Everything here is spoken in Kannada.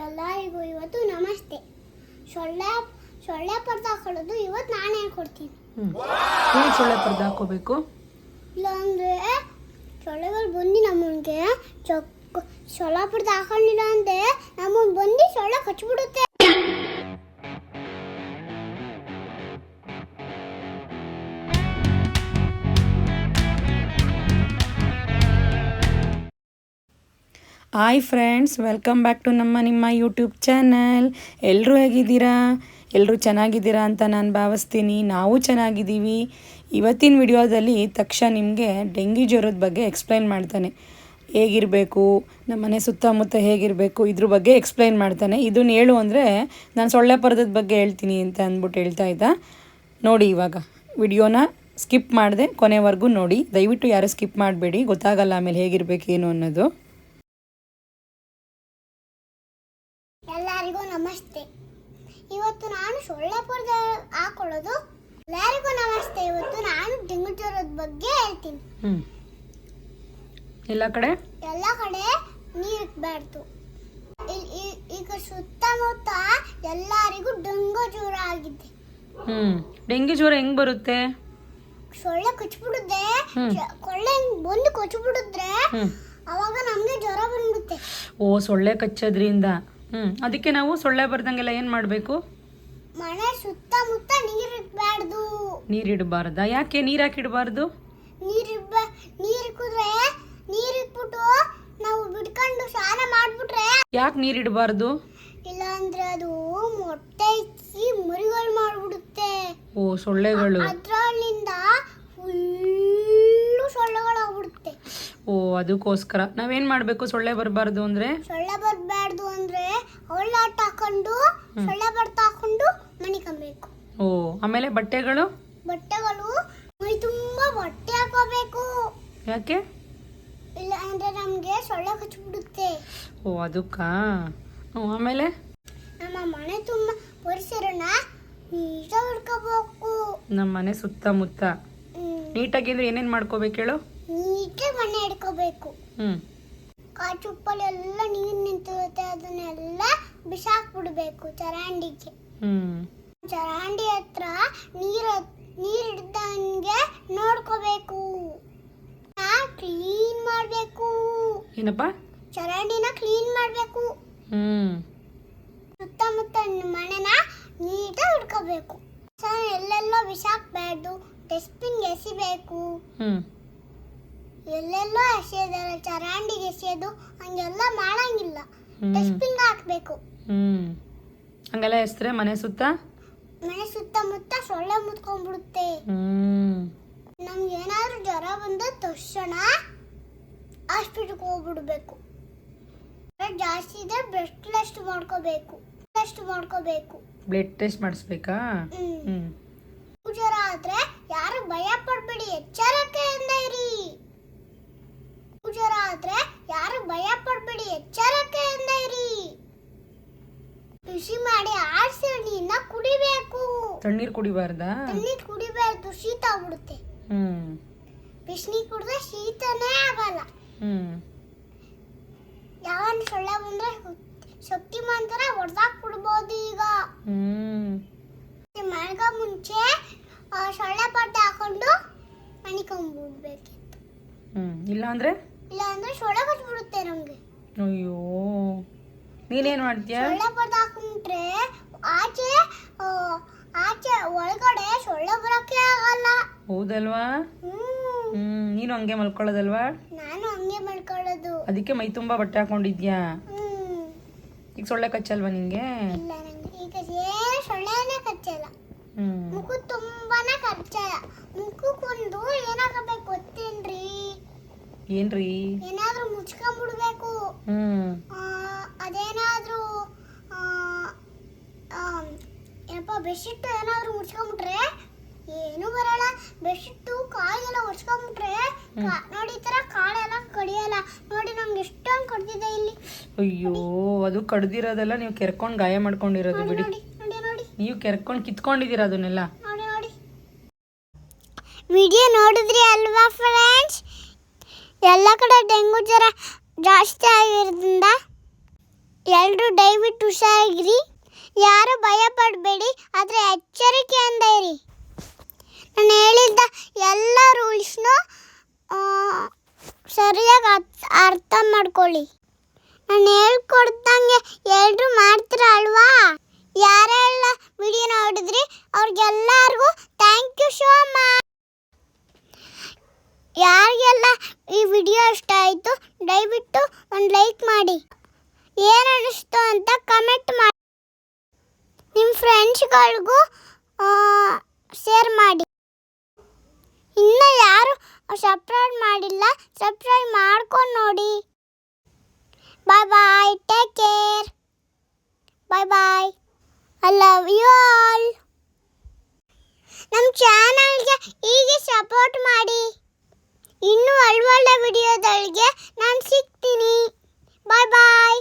ಎಲ್ಲರಿಗೂ ಇವತ್ತು ನಮಸ್ತೆ. ಸೊಳ್ಳೆ ಸೊಳ್ಳೆ ಪರ್ದ ಹಾಕೊಳ್ಳೋದು ಇವತ್ತು ನಾನು ಕೊಡ್ತೀನಿ. ಹೇಗೆ ಸೊಳ್ಳೆ ಪರ್ದೆ ಹಾಕೋಬೇಕು ಇಲ್ಲಾಂದ್ರೆ ಸೊಳ್ಳೆಗಳು ಬಂದು ನಮ್ಮನಿಗೆ ಚೊಕ್ ಸೊಳ್ಳೆ ಪರ್ದ ಹಾಕೊಂಡಿಲ್ಲ ಅಂದ್ರೆ ನಮ್ಮ ಬಂದು ಸೊಳ್ಳೆ ಕಚ್ಬಿಡುತ್ತೆ. Hi friends welcome back to ನಮ್ಮ ನಿಮ್ಮ ಯೂಟ್ಯೂಬ್ ಚಾನಲ್ ಎಲ್ಲರೂ ಹೇಗಿದ್ದೀರಾ? ಎಲ್ಲರೂ ಚೆನ್ನಾಗಿದ್ದೀರಾ ಅಂತ ನಾನು ಭಾವಿಸ್ತೀನಿ. ನಾವು ಚೆನ್ನಾಗಿದ್ದೀವಿ. ಇವತ್ತಿನ ವಿಡಿಯೋದಲ್ಲಿ ತಕ್ಷಣ ನಿಮಗೆ ಡೆಂಗಿ ಜ್ವರದ ಬಗ್ಗೆ ಎಕ್ಸ್ಪ್ಲೈನ್ ಮಾಡ್ತಾನೆ. ಹೇಗಿರಬೇಕು? ನಮ್ಮ ಮನೆ ಸುತ್ತಮುತ್ತ ಹೇಗಿರಬೇಕು? ಇದ್ರ ಬಗ್ಗೆ ಎಕ್ಸ್ಪ್ಲೈನ್ ಮಾಡ್ತಾನೆ. ಇದನ್ನ ಹೇಳು ಅಂದರೆ ನಾನು ಸೊಳ್ಳೆ ಪರ್ದದ ಬಗ್ಗೆ ಹೇಳ್ತೀನಿ ಅಂತ ಅಂದ್ಬಿಟ್ಟು ಹೇಳ್ತಾ ಇದ್ದ. ನೋಡಿ ಇವಾಗ, ವಿಡಿಯೋನ ಸ್ಕಿಪ್ ಮಾಡಿದೆ ಕೊನೆವರೆಗೂ ನೋಡಿ. ದಯವಿಟ್ಟು ಯಾರು ಸ್ಕಿಪ್ ಮಾಡಬೇಡಿ. ಗೊತ್ತಾಗಲ್ಲ ಆಮೇಲೆ ಹೇಗಿರಬೇಕೇನು ಅನ್ನೋದು. ಎಲ್ಲರಿಗೂ ನಮಸ್ತೆ. ಇವತ್ತು ನಾನು ಸೊಳ್ಳೆ ಪರ್ದ ಹಾಕೊಳ್ಳೋದು. ಎಲ್ಲರಿಗೂ ನಮಸ್ತೆ. ಇವತ್ತು ನಾನು ಡೆಂಗು ಜ್ವರದ ಬಗ್ಗೆ ಹೇಳ್ತೀನಿ. ಹ್ಞೂ ಎಲ್ಲ ಕಡೆ? ಎಲ್ಲ ಕಡೆ ನೀರು ಇಕ್ಬಾರ್ದು. ಈಗ ಸುತ್ತಮುತ್ತ ಎಲ್ಲರಿಗೂ ಡೆಂಗು ಜ್ವರ ಆಗಿದೆ. ಹ್ಞೂ ಡೆಂಗ್ಯೂ ಜ್ವರ ಹೆಂಗ್ ಬರುತ್ತೆ? ಸೊಳ್ಳೆ ಕಚ್ಬಿಡುತ್ತೆ. ಹ್ಮ್. ಕೊಳ್ಳೆ ಬಂದು ಕೊಚ್ಬಿಡಿದ್ರೆ ಅವಾಗ ನಮ್ಗೆ ಜ್ವರ ಬಂದ್ಬಿಡುತ್ತೆ. ಓ ಸೊಳ್ಳೆ ಕಚ್ಚೋದ್ರಿಂದ. ಹ್ಞೂ ಅದಕ್ಕೆ ನಾವು ಸೊಳ್ಳೆ ಬರ್ದಂಗೆಲ್ಲ ಏನು ಮಾಡಬೇಕು? ಮನೆ ಸುತ್ತಮುತ್ತ ನೀರಿಡಬಾರ್ದು ಇಕ್ಬಾರ್ದು ನೀರು ಇಡಬಾರ್ದಾ? ಯಾಕೆ ನೀರು ಯಾಕೆ ಇಡಬಾರ್ದು? ನೀರ್ ಇಬ್ಬ ನೀರ್ ಇಕ್ಕಿದ್ರೆ ನೀರ್ ಇಕ್ಬಿಟ್ಟು ನಾವು ಬಿಡ್ಕೊಂಡು ಸ್ನಾನ ಮಾಡ್ಬಿಟ್ರೆ ಯಾಕೆ ನೀರಿಡಬಾರ್ದು ಇಡಬಾರ್ದು? ಇಲ್ಲಾಂದ್ರೆ ಅದು ಮೊಟ್ಟೆ ಇಕ್ಕಿ ಮರಿಗಳು ಮಾಡ್ಬಿಡುತ್ತೆ. ಓ ಸೊಳ್ಳೆಗಳು. ಅದ್ರಲ್ಲಿಂದ ಸೊಳ್ಳೆಗಳಾಗ್ಬಿಡುತ್ತೆ ಓ ಅದಕ್ಕೋಸ್ಕರ. ನಾವೇನ್ ಮಾಡಬೇಕು ಸೊಳ್ಳೆ ಬರಬಾರ್ದು ಅಂದ್ರೆ? ಸೊಳ್ಳೆ ಬರಬಾರ್ದು ಅಂದ್ರೆ ಒಳ್ಳಾಟ ಹಾಕೊಂಡು ಸೊಳ್ಳೆ ಬರ್ತ ಹಾಕೊಂಡು ಮಣಿಕಬೇಕು ಓ ಆಮೇಲೆ ಬಟ್ಟೆಗಳು? ಬಟ್ಟೆಗಳು ಮೈ ತುಂಬಾ ಬಟ್ಟೆ ಹಾಕೋಬೇಕು. ಯಾಕೆ? ಇಲ್ಲ ಅಂದ್ರೆ ನಮಗೆ ಸೊಳ್ಳೆ ಕಚ್ಬಿಡುತ್ತೆ. ಓ ಅದಕ್ಕಾ? ಓ ಆಮೇಲೆ? ನಮ್ಮ ಮನೆ ತುಂಬ ಪರಿಸರನ ನೀಟಾಗಿ ಇಟ್ಕೋಬೇಕು ನಮ್ಮ ಮನೆ ಸುತ್ತಮುತ್ತ. ನೀಟಾಗಿ ಅಂದ್ರೆ ಏನೇನು ಮಾಡ್ಕೋಬೇಕು ಹೇಳು? ನೀಟಾಗಿ ಮಣ್ಣೆ ಹಿಡ್ಕೋಬೇಕು. ಕಾಚುಪ್ಪಲ್ಲಿ ಎಲ್ಲ ನೀರು ನಿಂತಿರುತ್ತೆ ಅದನ್ನೆಲ್ಲ ಬಿಸಾಕ್ಬಿಡ್ಬೇಕು ಚರಂಡಿಗೆ. ಹ್ಞೂ ಚರಂಡಿ ಹತ್ರ ನೀರು ನೀರು ಹಿಡ್ದಂಗೆ ನೋಡ್ಕೋಬೇಕು. ಕ್ಲೀನ್ ಮಾಡಬೇಕು. ಏನಪ್ಪ? ಚರಂಡಿನ ಕ್ಲೀನ್ ಮಾಡಬೇಕು. ಹ್ಮ್. ಸುತ್ತಮುತ್ತ ಮನೆನ ನೀಟಾಗಿ ಹುಡ್ಕೋಬೇಕು. ಎಲ್ಲೆಲ್ಲೋ ಬಿಸಾಕ್ಬಾರ್ದು. ಡಸ್ಟ್ಬಿನ್ಗೆ ಎಸಿಬೇಕು. ಹ್ಞೂ ಎಲ್ಲೆಲ್ಲೋ ಎಸೆಯೋದಲ್ಲ ಚರಂಡಿಗೆ ಎಸೆಯೋದು ಹಂಗೆಲ್ಲ ಮಾಡಂಗಿಲ್ಲ. ಡಸ್ಟ್ಬಿನ್ ಹಾಕಬೇಕು. ಹ್ಮ್. ಹಂಗೆಲ್ಲ ಎಸ್ತ್ರೆ ಮನೆ ಸುತ್ತ? ಮನೆ ಸುತ್ತಮುತ್ತ ಸೊಳ್ಳೆ ಮುತ್ಕೊಂಡ್ಬಿಡುತ್ತೆ. ಹ್ಮ್. ನಮ್ಗೆ ಏನಾದ್ರೂ ಜ್ವರ ಬಂದ ತಕ್ಷಣ ಹಾಸ್ಪಿಟ್ಲ್ಗೆ ಹೋಗ್ಬಿಡ್ಬೇಕು. ಜಾಸ್ತಿ ಇದೆ ಬ್ಲಡ್ ಟೆಸ್ಟ್ ಮಾಡ್ಕೋಬೇಕು. ಟೆಸ್ಟ್ ಮಾಡ್ಕೋಬೇಕು. ಬ್ಲಡ್ ಟೆಸ್ಟ್ ಮಾಡಿಸ್ಬೇಕಾ? ಹ್ಮ್. ಹ್ಮ್. ಜ್ವರ ಆದ್ರೆ ಯಾರು ಭಯ ಪಡ್ಬೇಡಿ ಎಚ್ಚರಿಕೆಯಿಂದ ಇರಿ ಜ್ವರ ಆದ್ರೆ ಯಾರು ಭಯ ಪಡ್ಬೇಡಿ ಎಚ್ಚರಿಕೆಯಿಂದ ಇರಿ. ಕೃಷಿ ಮಾಡಿ ಆರಿಸಿ ಹಣ್ಣಿನ ಕುಡಿಬೇಕು. ತಣ್ಣೀರು ಕುಡಿಬಾರ್ದಾ? ತಣ್ಣೀರ್ ಕುಡಿಬಾರ್ದು ಶೀತ ಆಗ್ಬಿಡುತ್ತೆ. ಹ್ಮ್. ಬಿಸಿನೀರು ಕುಡಿದ್ರೆ ಶೀತನೇ ಆಗಲ್ಲ. ಯಾವ ಯಾವನ್ ಸೊಳ್ಳೆ ಬಂದ್ರೆ ಶಕ್ತಿ ಮಂತ್ರ ಹೊಡೆದಾಕ್ ಬಿಡ್ಬೋದು ಈಗ. ಹ್ಮ್. ಮಳೆಗ ಮುಂಚೆ ಆ, ಸೊಳ್ಳೆ ಪಟ್ಟೆ ಹಾಕೊಂಡು ಮಣಿಕೊಂಡ್ಬಿಡ್ಬೇಕಿತ್ತು ಹ್ಮ್. ಇಲ್ಲ ಅಂದ್ರೆ ಇಲ್ಲ ಅಂದ್ರೆ ಸೊಳ್ಳೆ ಕಚ್ಬಿಡುತ್ತೆ ನಮ್ಗೆ. ಅಯ್ಯೋ ನೀನೇನು ಮಾಡ್ತೀಯ? ಸೊಳ್ಳೆ ಹಾಕೊಂಡ್ರೆ ಆಚೆ ಆ, ಆಚೆ ಒಳಗಡೆ ಸೊಳ್ಳೆ ಬರಕ್ಕೆ ಆಗಲ್ಲ. ಹೌದಲ್ವಾ? ಹ್ಮ್. ಹ್ಮ್ ನೀನು ಹಂಗೆ ಮಲ್ಕೊಳ್ಳೋದಲ್ವಾ? ನಾನು ಹಂಗೆ ಮಾಡ್ಕೊಳ್ಳೋದು ಅದಕ್ಕೆ ಮೈ ತುಂಬಾ ಬಟ್ಟೆ ಹಾಕೊಂಡಿದ್ಯಾ? ಹ್ಮ್. ಈಗ ಸೊಳ್ಳೆ ಕಚ್ಚಲ್ವಾ ನಿಂಗೆ? ಇಲ್ಲ ನಂಗೆ ಈಗ ಏನ್ರಿ? ಏನಾದ್ರೂ ಮುಚ್ಕೊಂಡ್ಬಿಡ್ಬೇಕು ಹ್ಮ್. ಅದೇನಾದ್ರೂ ಏನಪ್ಪ ಬೆಡ್ಶೀಟ್ ಏನಾದ್ರೂ ಮುಚ್ಕೊಂಡ್ಬಿಟ್ರೆ ಏನು ಬರಲ್ಲ. ಬೆಡ್ಶೀಟು ಕಾಲೆಲ್ಲ ಒಡ್ಸ್ಕೊಂಡ್ಬಿಟ್ರೆ ನೋಡಿ ಈ ಥರ ಕಾಳೆಲ್ಲ ಕಡಿಯಲ್ಲ. ನೋಡಿ ನಂಗೆ ಎಷ್ಟೊಂದು ಕಡ್ದಿದೆ ಇಲ್ಲಿ. ಅಯ್ಯೋ ಅದು ಕಡ್ದಿರೋದೆಲ್ಲ ನೀವು ಕೆರ್ಕೊಂಡು ಗಾಯ ಮಾಡ್ಕೊಂಡಿರೋದು ಬಿಡಿ. ನೋಡಿ ನೋಡಿ ನೋಡಿ. ನೀವು ಕೆರ್ಕೊಂಡು ಕಿತ್ಕೊಂಡಿದ್ದೀರ ಅದನ್ನೆಲ್ಲ. ವಿಡಿಯೋ ನೋಡಿದ್ರಿ ಅಲ್ವಾ? ಎಲ್ಲ ಕಡೆ ಡೆಂಗು ಜ್ವರ ಜಾಸ್ತಿ ಆಗಿರೋದ್ರಿಂದ ಎಲ್ಲರೂ ದಯವಿಟ್ಟು ಹುಷಾರಾಗಿರಿ ಯಾರು ಭಯ ಪಡಬೇಡಿ, ಆದರೆ ಎಚ್ಚರಿಕೆಯಿಂದ ಇರಿ. ನಾನು ಹೇಳಿದ್ದ ಎಲ್ಲ ರೂಲ್ಸ್ನು ಸರಿಯಾಗಿ ಅರ್ಥ ಅರ್ಥ ಮಾಡ್ಕೊಳ್ಳಿ. ನಾನು ಹೇಳ್ಕೊಡ್ದಂಗೆ ಎಲ್ಲರೂ ಮಾಡ್ತೀರ ಅಲ್ವಾ ಯಾರೆಲ್ಲ ವಿಡಿಯೋ ನೋಡಿದ್ರಿ ಅವ್ರಿಗೆಲ್ಲರಿಗೂ ಥ್ಯಾಂಕ್ ಯು ಸೋ ಮಚ್ ಯಾರಿಗೆಲ್ಲ ಈ ವಿಡಿಯೋ ಇಷ್ಟ ಆಯಿತು ದಯವಿಟ್ಟು ಒಂದು ಲೈಕ್ ಮಾಡಿ. ಏನು ಅನ್ನಿಸ್ತು ಅಂತ ಕಮೆಂಟ್ ಮಾಡಿ. ನಿಮ್ಮ ಫ್ರೆಂಡ್ಸ್ಗಳಿಗೂ ಶೇರ್ ಮಾಡಿ. ಇನ್ನೂ ಯಾರು ಸಬ್ಸ್ಕ್ರೈಬ್ ಮಾಡಿಲ್ಲ ಸಬ್ಸ್ಕ್ರೈಬ್ ಮಾಡ್ಕೊಂಡು ನೋಡಿ. Bye bye take care bye bye I love you all ನಮ್ಮ ಚಾನಲ್ಗೆ ಹೀಗೆ ಸಪೋರ್ಟ್ ಮಾಡಿ ಇನ್ನೂ ಒಳ್ಳೊಳ್ಳೆ ವಿಡಿಯೋದೊಳಗೆ ನಾನು ಸಿಗ್ತೀನಿ. ಬಾಯ್ ಬಾಯ್